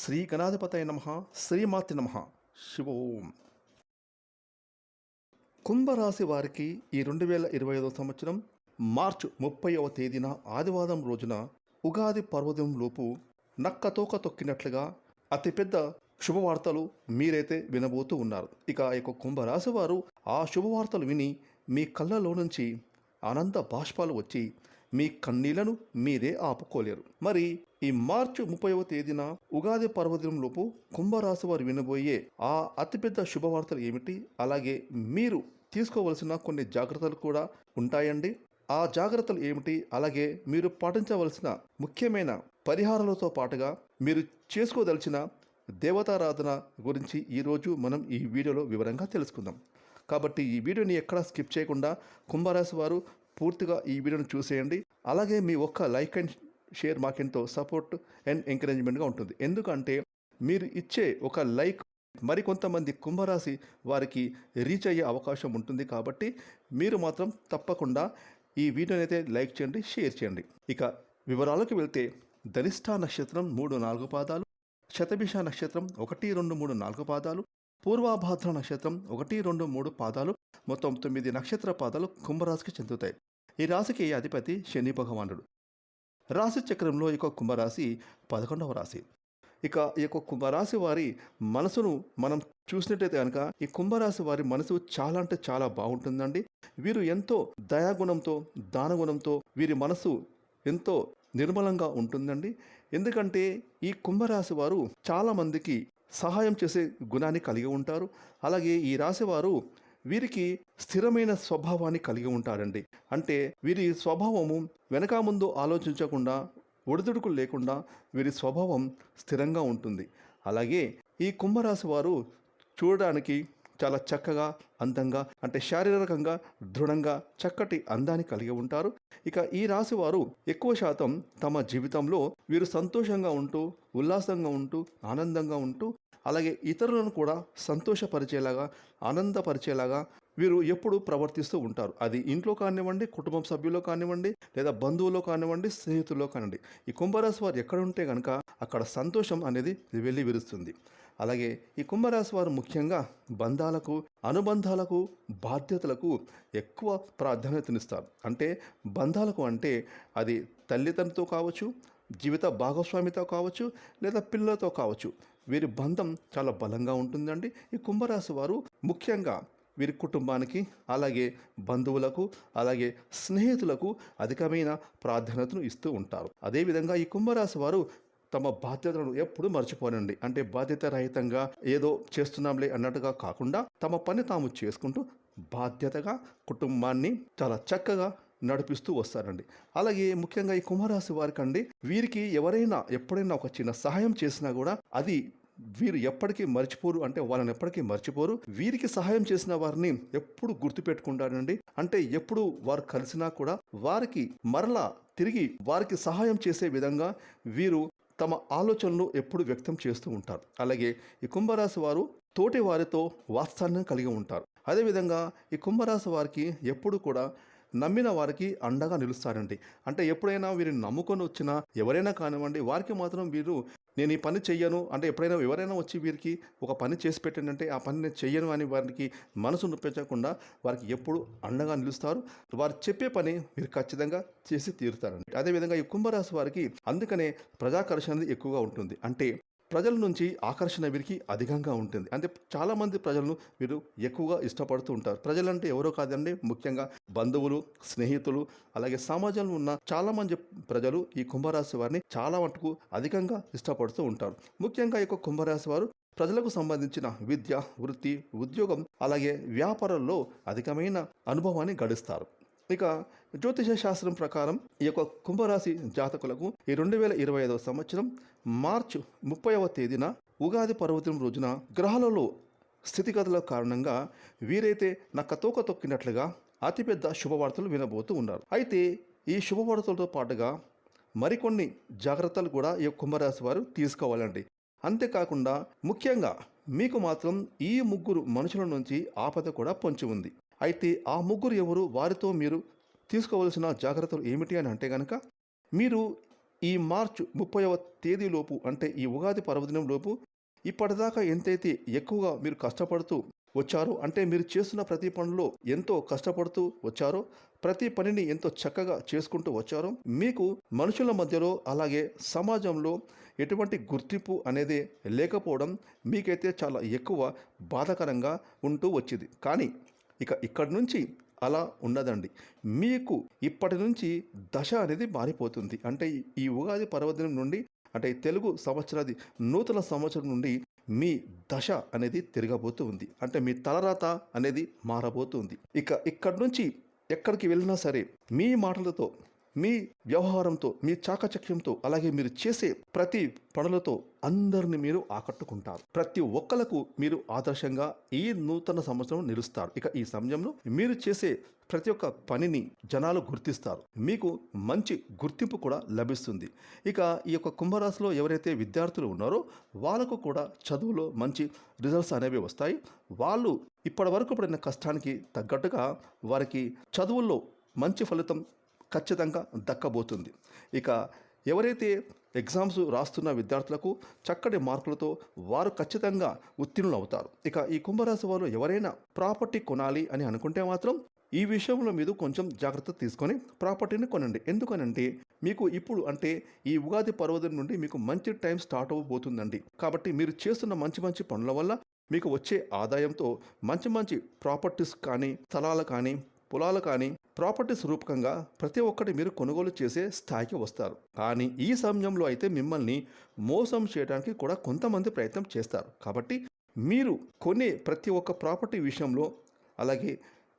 శ్రీ గణాధిపతయ నమ శ్రీమాతి నమ. శివోం. కుంభరాశి వారికి ఈ రెండు వేల ఇరవై ఐదవ సంవత్సరం మార్చి ముప్పైవ తేదీన ఆదివారం రోజున ఉగాది పర్వదినం లోపు నక్కతోక తొక్కినట్లుగా అతిపెద్ద శుభవార్తలు మీరైతే వినబోతూ ఉన్నారు. ఇక యొక్క కుంభరాశి వారు ఆ శుభవార్తలు విని మీ కళ్ళలో నుంచి అనంత బాష్పాలు వచ్చి మీ కన్నీళ్ళను మీరే ఆపుకోలేరు. మరి ఈ మార్చి ముప్పైవ తేదీన ఉగాది పర్వదినంలోపు కుంభరాశి వారు వినబోయే ఆ అతిపెద్ద శుభవార్తలు ఏమిటి? అలాగే మీరు తీసుకోవలసిన కొన్ని జాగ్రత్తలు కూడా ఉంటాయండి. ఆ జాగ్రత్తలు ఏమిటి? అలాగే మీరు పాటించవలసిన ముఖ్యమైన పరిహారాలతో పాటుగా మీరు చేసుకోదలిచిన దేవతారాధన గురించి ఈరోజు మనం ఈ వీడియోలో వివరంగా తెలుసుకుందాం. కాబట్టి ఈ వీడియోని ఎక్కడా స్కిప్ చేయకుండా కుంభరాశి వారు పూర్తిగా ఈ వీడియోను చూసేయండి. అలాగే మీ ఒక్క లైక్ అండ్ షేర్ మాకెంతో సపోర్ట్ అండ్ ఎంకరేజ్మెంట్గా ఉంటుంది. ఎందుకంటే మీరు ఇచ్చే ఒక లైక్ మరికొంతమంది కుంభరాశి వారికి రీచ్ అయ్యే అవకాశం ఉంటుంది కాబట్టి మీరు మాత్రం తప్పకుండా ఈ వీడియోని అయితే లైక్ చేయండి షేర్ చేయండి. ఇక వివరాలకు వెళ్తే ధనిష్ఠా నక్షత్రం మూడు నాలుగు పాదాలు శతభిష నక్షత్రం ఒకటి రెండు మూడు నాలుగు పాదాలు పూర్వాభాద్ర నక్షత్రం ఒకటి రెండు మూడు పాదాలు మొత్తం తొమ్మిది నక్షత్ర పాదాలు కుంభరాశికి చెందుతాయి. ఈ రాశికి అధిపతి శని భగవానుడు? రాశి చక్రంలో ఈ యొక్క కుంభరాశి పదకొండవ రాశి. ఇక ఈ యొక్క కుంభరాశి వారి మనసును మనం చూసినట్టయితే కనుక ఈ కుంభరాశి వారి మనసు చాలా అంటే చాలా బాగుంటుందండి. వీరు ఎంతో దయాగుణంతో దానగుణంతో వీరి మనసు ఎంతో నిర్మలంగా ఉంటుందండి. ఎందుకంటే ఈ కుంభరాశి వారు చాలామందికి సహాయం చేసే గుణాన్ని కలిగి ఉంటారు. అలాగే ఈ రాశి వారు వీరికి స్థిరమైన స్వభావాన్ని కలిగి ఉంటారండి. అంటే వీరి స్వభావము వెనక ముందు ఆలోచించకుండా ఒడిదుడుకులు లేకుండా వీరి స్వభావం స్థిరంగా ఉంటుంది. అలాగే ఈ కుంభరాశి వారు చూడడానికి చాలా చక్కగా అందంగా అంటే శారీరకంగా దృఢంగా చక్కటి అందాన్ని కలిగి ఉంటారు. ఇక ఈ రాశి వారు ఎక్కువ శాతం తమ జీవితంలో వీరు సంతోషంగా ఉంటూ ఉల్లాసంగా ఉంటూ ఆనందంగా ఉంటూ అలాగే ఇతరులను కూడా సంతోషపరిచేలాగా ఆనందపరిచేలాగా వీరు ఎప్పుడు ప్రవర్తిస్తూ ఉంటారు. అది ఇంట్లో కానివ్వండి కుటుంబం సభ్యుల్లో కానివ్వండి లేదా బంధువుల్లో కానివ్వండి స్నేహితుల్లో కానివ్వండి. ఈ కుంభరాశి వారు ఎక్కడ ఉంటే కనుక అక్కడ సంతోషం అనేది వెళ్ళి విరుస్తుంది. అలాగే ఈ కుంభరాశి వారు ముఖ్యంగా బంధాలకు అనుబంధాలకు బాధ్యతలకు ఎక్కువ ప్రాధాన్యతనిస్తారు. అంటే బంధాలకు అంటే అది తల్లిదండ్రులతో కావచ్చు జీవిత భాగస్వామితో కావచ్చు లేదా పిల్లలతో కావచ్చు. వీరి బంధం చాలా బలంగా ఉంటుందండి. ఈ కుంభరాశి వారు ముఖ్యంగా వీరి కుటుంబానికి అలాగే బంధువులకు అలాగే స్నేహితులకు అధికమైన ప్రాధాన్యతను ఇస్తూ ఉంటారు. అదేవిధంగా ఈ కుంభరాశి వారు తమ బాధ్యతలను ఎప్పుడూ మర్చిపోనండి. అంటే బాధ్యత రహితంగా ఏదో చేస్తున్నాంలే అన్నట్టుగా కాకుండా తమ పని తాము చేసుకుంటూ బాధ్యతగా కుటుంబాన్ని చాలా చక్కగా నడిపిస్తూ వస్తారండి. అలాగే ముఖ్యంగా ఈ కుంభరాశి వారికి అండి వీరికి ఎవరైనా ఎప్పుడైనా ఒక చిన్న సహాయం చేసినా కూడా అది వీరు ఎప్పటికీ మర్చిపోరు. అంటే వాళ్ళని ఎప్పటికీ మర్చిపోరు. వీరికి సహాయం చేసిన వారిని ఎప్పుడు గుర్తుపెట్టుకుంటాడండి అంటే ఎప్పుడు వారు కలిసినా కూడా వారికి మరలా తిరిగి వారికి సహాయం చేసే విధంగా వీరు తమ ఆలోచనలు ఎప్పుడు వ్యక్తం చేస్తూ ఉంటారు. అలాగే ఈ కుంభరాశి వారు తోటి వారితో వాత్సాన్యం కలిగి ఉంటారు. అదేవిధంగా ఈ కుంభరాశి వారికి ఎప్పుడు కూడా నమ్మిన వారికి అండగా నిలుస్తారండి. అంటే ఎప్పుడైనా వీరిని నమ్ముకొని వచ్చినా ఎవరైనా కానివ్వండి వారికి మాత్రం వీరు నేను ఈ పని చెయ్యను. అంటే ఎప్పుడైనా ఎవరైనా వచ్చి వీరికి ఒక పని చేసి పెట్టండి ఆ పని నేను చెయ్యను అని వారికి మనసు నొప్పించకుండా వారికి ఎప్పుడు అండగా నిలుస్తారు. వారు చెప్పే పని మీరు ఖచ్చితంగా చేసి తీరుతారండి. అదేవిధంగా ఈ కుంభరాశి వారికి అందుకనే ప్రజాకర్షణ అనేది ఎక్కువగా ఉంటుంది. అంటే ప్రజల నుంచి ఆకర్షణ వీరికి అధికంగా ఉంటుంది. అంటే చాలామంది ప్రజలను వీరు ఎక్కువగా ఇష్టపడుతూ ఉంటారు. ప్రజలంటే ఎవరో కాదండి. ముఖ్యంగా బంధువులు స్నేహితులు అలాగే సమాజంలో ఉన్న చాలామంది ప్రజలు ఈ కుంభరాశి వారిని చాలా మటుకు అధికంగా ఇష్టపడుతూ ఉంటారు. ముఖ్యంగా ఈ యొక్క కుంభరాశి వారు ప్రజలకు సంబంధించిన విద్య వృత్తి ఉద్యోగం అలాగే వ్యాపారంలో అధికమైన అనుభవాన్ని గడిస్తారు. ఇక జ్యోతిష శాస్త్రం ప్రకారం ఈ యొక్క కుంభరాశి జాతకులకు ఈ రెండు వేల ఇరవై ఐదవ సంవత్సరం మార్చి ముప్పైవ తేదీన ఉగాది పర్వదినం రోజున గ్రహాలలో స్థితిగతుల కారణంగా వీరైతే నక్కతోక తొక్కినట్లుగా అతిపెద్ద శుభవార్తలు వినబోతూ ఉన్నారు. అయితే ఈ శుభవార్తలతో పాటుగా మరికొన్ని జాగ్రత్తలు కూడా ఈ కుంభరాశి వారు తీసుకోవాలండి. అంతేకాకుండా ముఖ్యంగా మీకు మాత్రం ఈ ముగ్గురు మనుషుల నుంచి ఆపద కూడా పొంచి ఉంది. అయితే ఆ ముగ్గురు ఎవరు? వారితో మీరు తీసుకోవలసిన జాగ్రత్తలు ఏమిటి అని అంటే కనుక మీరు ఈ మార్చ్ ముప్పైవ తేదీలోపు అంటే ఈ ఉగాది పర్వదినం లోపు ఇప్పటిదాకా ఎంతైతే ఎక్కువగా మీరు కష్టపడుతూ వచ్చారో అంటే మీరు చేస్తున్న ప్రతి పనిలో ఎంతో కష్టపడుతూ వచ్చారో ప్రతి పనిని ఎంతో చక్కగా చేసుకుంటూ వచ్చారో. మీకు మనుషుల మధ్యలో అలాగే సమాజంలో ఎటువంటి గుర్తింపు అనేది లేకపోవడం మీకైతే చాలా ఎక్కువ బాధాకరంగా ఉంటూ వచ్చింది. కానీ ఇక ఇక్కడి నుంచి అలా ఉండదండి మీకు ఇప్పటి నుంచి దశ అనేది మారిపోతుంది. అంటే ఈ- ఉగాది పర్వదినం నుండి అంటే తెలుగు సంవత్సరాది నూతన సంవత్సరం నుండి మీ దశ అనేది తిరగబోతూ ఉంది. అంటే మీ తలరాత అనేది మారబోతుంది ఇక ఇక్కడి నుంచి ఎక్కడికి వెళ్ళినా సరే మీ మాటలతో మీ వ్యవహారంతో మీ చాకచక్యంతో అలాగే మీరు చేసే ప్రతి పనులతో అందరిని మీరు ఆకట్టుకుంటారు. ప్రతి ఒక్కలకు మీరు ఆదర్శంగా ఈ నూతన సంవత్సరం నిలుస్తారు. ఇక ఈ సమయంలో మీరు చేసే ప్రతి ఒక్క పనిని జనాలు గుర్తిస్తారు. మీకు మంచి గుర్తింపు కూడా లభిస్తుంది. ఇక ఈ యొక్క కుంభరాశిలో ఎవరైతే విద్యార్థులు ఉన్నారో వాళ్ళకు కూడా చదువులో మంచి రిజల్ట్స్ అనేవి వస్తాయి. వాళ్ళు ఇప్పటి వరకు పడిన కష్టానికి తగ్గట్టుగా వారికి చదువుల్లో మంచి ఫలితం ఖచ్చితంగా దక్కబోతుంది. ఇక ఎవరైతే ఎగ్జామ్స్ రాస్తున్న విద్యార్థులకు చక్కటి మార్కులతో వారు ఖచ్చితంగా ఉత్తీర్ణులు అవుతారు. ఇక ఈ కుంభరాశి వారు ఎవరైనా ప్రాపర్టీ కొనాలి అని అనుకుంటే మాత్రం ఈ విషయంలో మీరు కొంచెం జాగ్రత్త తీసుకొని ప్రాపర్టీని కొనండి. ఎందుకనంటే మీకు ఇప్పుడు అంటే ఈ ఉగాది పర్వదం నుండి మీకు మంచి టైం స్టార్ట్ అవ్వబోతుందండి కాబట్టి మీరు చేస్తున్న మంచి మంచి పనుల వల్ల మీకు వచ్చే ఆదాయంతో మంచి మంచి ప్రాపర్టీస్ కానీ స్థలాలు కానీ పొలాలు కానీ ప్రాపర్టీస్ రూపకంగా ప్రతి ఒక్కటి మీరు కొనుగోలు చేసే స్థాయికి వస్తారు. కానీ ఈ సమయంలో అయితే మిమ్మల్ని మోసం చేయడానికి కూడా కొంతమంది ప్రయత్నం చేస్తారు. కాబట్టి మీరు కొనే ప్రతి ఒక్క ప్రాపర్టీ విషయంలో అలాగే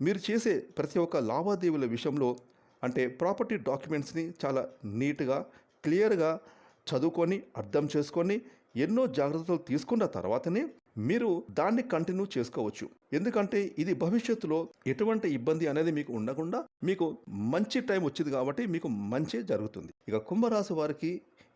మీరు చేసే ప్రతి ఒక్క లావాదేవీల విషయంలో అంటే ప్రాపర్టీ డాక్యుమెంట్స్ని చాలా నీట్గా క్లియర్గా చదువుకొని అర్థం చేసుకొని ఎన్నో జాగ్రత్తలు తీసుకున్న తర్వాతనే మీరు దాన్ని కంటిన్యూ చేసుకోవచ్చు. ఎందుకంటే ఇది భవిష్యత్తులో ఎటువంటి ఇబ్బంది అనేది మీకు ఉండకుండా మీకు మంచి టైం వచ్చింది కాబట్టి మీకు మంచి జరుగుతుంది. ఇక కుంభరాశి వారికి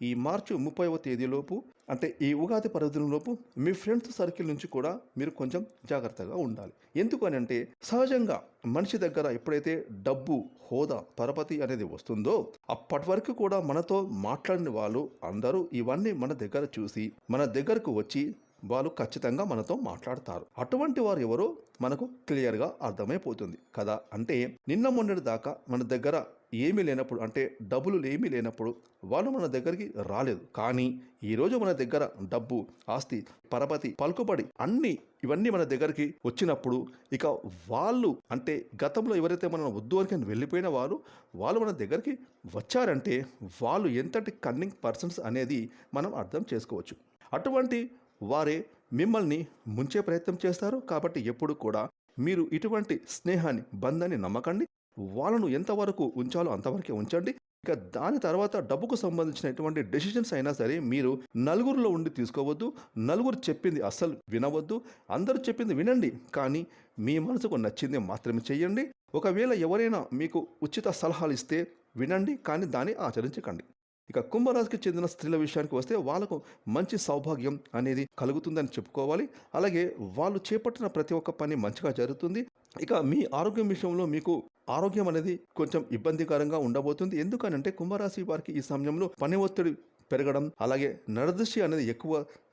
ఈ మార్చి ముప్పైవ తేదీలోపు అంటే ఈ ఉగాది పర్వదినంలోపు మీ ఫ్రెండ్స్ సర్కిల్ నుంచి కూడా మీరు కొంచెం జాగ్రత్తగా ఉండాలి. ఎందుకని అంటే సహజంగా మనిషి దగ్గర ఎప్పుడైతే డబ్బు హోదా పరపతి అనేది వస్తుందో అప్పటి వరకు కూడా మనతో మాట్లాడిన వాళ్ళు అందరూ ఇవన్నీ మన దగ్గర చూసి మన దగ్గరకు వచ్చి వాళ్ళు ఖచ్చితంగా మనతో మాట్లాడతారు. అటువంటి వారు ఎవరో మనకు క్లియర్గా అర్థమైపోతుంది. కదా? అంటే నిన్న మొన్నటి దాకా మన దగ్గర ఏమీ లేనప్పుడు అంటే డబ్బులు ఏమీ లేనప్పుడు వాళ్ళు మన దగ్గరికి రాలేదు. కానీ ఈరోజు మన దగ్గర డబ్బు ఆస్తి పరపతి పలుకుబడి అన్నీ ఇవన్నీ మన దగ్గరికి వచ్చినప్పుడు ఇక వాళ్ళు అంటే గతంలో ఎవరైతే మనం వద్దు వెళ్ళిపోయిన వారు వాళ్ళు మన దగ్గరికి వచ్చారంటే వాళ్ళు ఎంతటి కన్నింగ్ పర్సన్స్ అనేది మనం అర్థం చేసుకోవచ్చు. అటువంటి వారే మిమ్మల్ని ముంచే ప్రయత్నం చేస్తారు. కాబట్టి ఎప్పుడు కూడా మీరు ఇటువంటి స్నేహాన్ని బంధాన్ని నమ్మకండి. వాళ్ళను ఎంతవరకు ఉంచాలో అంతవరకే ఉంచండి. ఇక దాని తర్వాత డబ్బుకు సంబంధించినటువంటి డెసిషన్స్ అయినా సరే మీరు నలుగురిలో ఉండి తీసుకోవద్దు. నలుగురు చెప్పింది అస్సలు వినవద్దు. అందరూ చెప్పింది వినండి. కానీ మీ మనసుకు నచ్చింది మాత్రమే చేయండి. ఒకవేళ ఎవరైనా మీకు ఉచిత సలహాలు ఇస్తే వినండి. కానీ దాన్ని ఆచరించకండి. ఇక కుంభరాశికి చెందిన స్త్రీల విషయానికి వస్తే వాళ్ళకు మంచి సౌభాగ్యం అనేది కలుగుతుందని చెప్పుకోవాలి. అలాగే వాళ్ళు చేపట్టిన ప్రతి ఒక్క పని మంచిగా జరుగుతుంది. ఇక మీ ఆరోగ్యం విషయంలో మీకు ఆరోగ్యం అనేది కొంచెం ఇబ్బందికరంగా ఉండబోతుంది. ఎందుకనంటే కుంభరాశి వారికి ఈ సమయంలో పని ఒత్తిడి పెరగడం అలాగే నరదృష్టి అనేది ఎక్కువ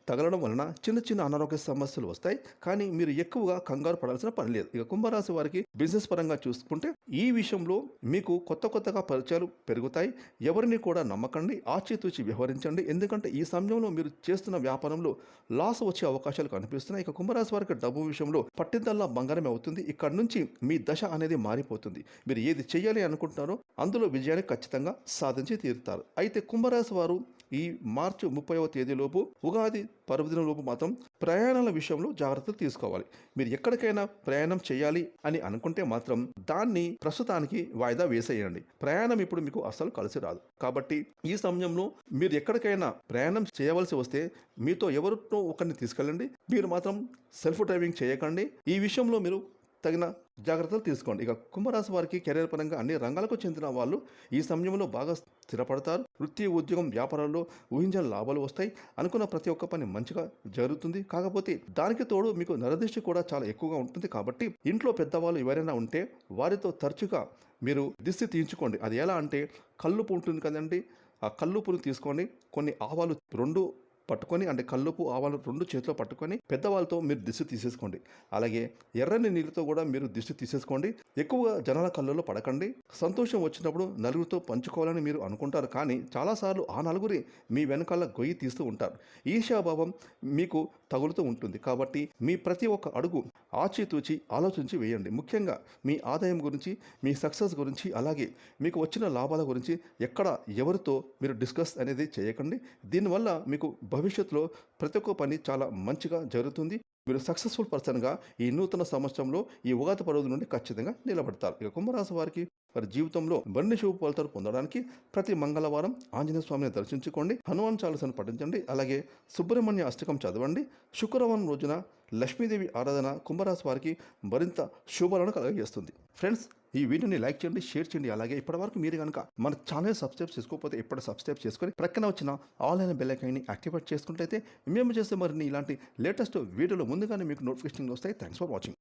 తగలడం వలన చిన్న చిన్న అనారోగ్య సమస్యలు వస్తాయి. కానీ మీరు ఎక్కువగా కంగారు పడాల్సిన పని లేదు. ఇక కుంభరాశి వారికి బిజినెస్ పరంగా చూసుకుంటే ఈ విషయంలో మీకు కొత్త కొత్తగా పరిచయాలు పెరుగుతాయి. ఎవరిని కూడా నమ్మకండి. ఆచితూచి వ్యవహరించండి. ఎందుకంటే ఈ సమయంలో మీరు చేస్తున్న వ్యాపారంలో లాస్ వచ్చే అవకాశాలు కనిపిస్తున్నాయి. ఇక కుంభరాశి వారికి డబ్బు విషయంలో పట్టిందల్లా బంగారమే అవుతుంది. ఇక్కడ నుంచి మీ దశ అనేది మారిపోతుంది. మీరు ఏది చేయాలి అనుకుంటున్నారో అందులో విజయాన్ని ఖచ్చితంగా సాధించి తీరుతారు. అయితే కుంభరాశి వారు ఈ మార్చి ముప్పైవ తేదీలోపు ఉగాది పర్వదినంలోపు మాత్రం ప్రయాణాల విషయంలో జాగ్రత్తలు తీసుకోవాలి. మీరు ఎక్కడికైనా ప్రయాణం చేయాలి అని అనుకుంటే మాత్రం దాన్ని ప్రస్తుతానికి వాయిదా వేసేయండి. ప్రయాణం ఇప్పుడు మీకు అస్సలు కలిసి రాదు. కాబట్టి ఈ సమయంలో మీరు ఎక్కడికైనా ప్రయాణం చేయవలసి వస్తే మీతో ఎవరినో ఒకరిని తీసుకెళ్ళండి. మీరు మాత్రం సెల్ఫ్ డ్రైవింగ్ చేయకండి. ఈ విషయంలో మీరు తగిన జాగ్రత్తలు తీసుకోండి. ఇక కుంభరాశి వారికి కెరీర్ పరంగా అన్ని రంగాలకు చెందిన వాళ్ళు ఈ సమయంలో బాగా స్థిరపడతారు. వృత్తి ఉద్యోగం వ్యాపారాల్లో ఊహించని లాభాలు వస్తాయి. అనుకున్న ప్రతి ఒక్క పని మంచిగా జరుగుతుంది. కాకపోతే దానికి తోడు మీకు నరదృష్టి కూడా చాలా ఎక్కువగా ఉంటుంది. కాబట్టి ఇంట్లో పెద్దవాళ్ళు ఎవరైనా ఉంటే వారితో తరచుగా మీరు దిష్టి తీయించుకోండి. అది ఎలా అంటే కళ్ళు ఉంటుంది కదండి. ఆ కల్లుపును తీసుకోండి. కొన్ని ఆవాలు రెండు పట్టుకొని అంటే కల్లుపు ఆవాలు రెండు చేతిలో పట్టుకొని పెద్దవాళ్ళతో మీరు దిష్టి తీసేసుకోండి. అలాగే ఎర్రని నీళ్ళతో కూడా మీరు దిష్టి తీసేసుకోండి. ఎక్కువగా జనాల కళ్ళల్లో పడకండి. సంతోషం వచ్చినప్పుడు నలుగురితో పంచుకోవాలని మీరు అనుకుంటారు. కానీ చాలాసార్లు ఆ నలుగురి మీ వెనకాల గొయ్యి తీస్తూ ఉంటారు. ఈశాభావం మీకు తగులుతూ ఉంటుంది. కాబట్టి మీ ప్రతి ఒక్క అడుగు ఆచితూచి ఆలోచించి వేయండి. ముఖ్యంగా మీ ఆదాయం గురించి మీ సక్సెస్ గురించి అలాగే మీకు వచ్చిన లాభాల గురించి ఎక్కడ ఎవరితో మీరు డిస్కస్ అనేది చేయకండి. దీనివల్ల మీకు భవిష్యత్తులో ప్రతి ఒక్క పని చాలా మంచిగా జరుగుతుంది. మీరు సక్సెస్ఫుల్ పర్సన్గా ఈ నూతన సంవత్సరంలో ఈ ఉగాది పర్వతం నుండి ఖచ్చితంగా నిలబడతారు. ఇక కుంభరాశి వారికి వారి జీవితంలో బండి శుభ ఫలితాలు పొందడానికి ప్రతి మంగళవారం ఆంజనేయ స్వామిని దర్శించుకోండి. హనుమాన్ చాలీసాను పఠించండి. అలాగే సుబ్రహ్మణ్య అష్టకం చదవండి. శుక్రవారం రోజున లక్ష్మీదేవి ఆరాధన కుంభరాశి వారికి మరింత శుభాలను కలగజేస్తుంది. ఫ్రెండ్స్ ఈ వీడియోని లైక్ చేయండి షేర్ చేయండి. అలాగే ఇప్పటివరకు మీరు కనుక మన ఛానల్ సబ్స్క్రైబ్ చేసుకోకపోతే ఇప్పటి సబ్స్క్రైబ్ చేసుకొని ప్రక్కన వచ్చిన ఆన్లైన్ బెల్ ఐకాన్ని యాక్టివేట్ చేసుకుంటే మేము చేసే మరిన్ని ఇలాంటి లేటెస్ట్ వీడియోలు ముందుగానే మీకు నోటిఫికేషన్ వస్తాయి. Thanks for watching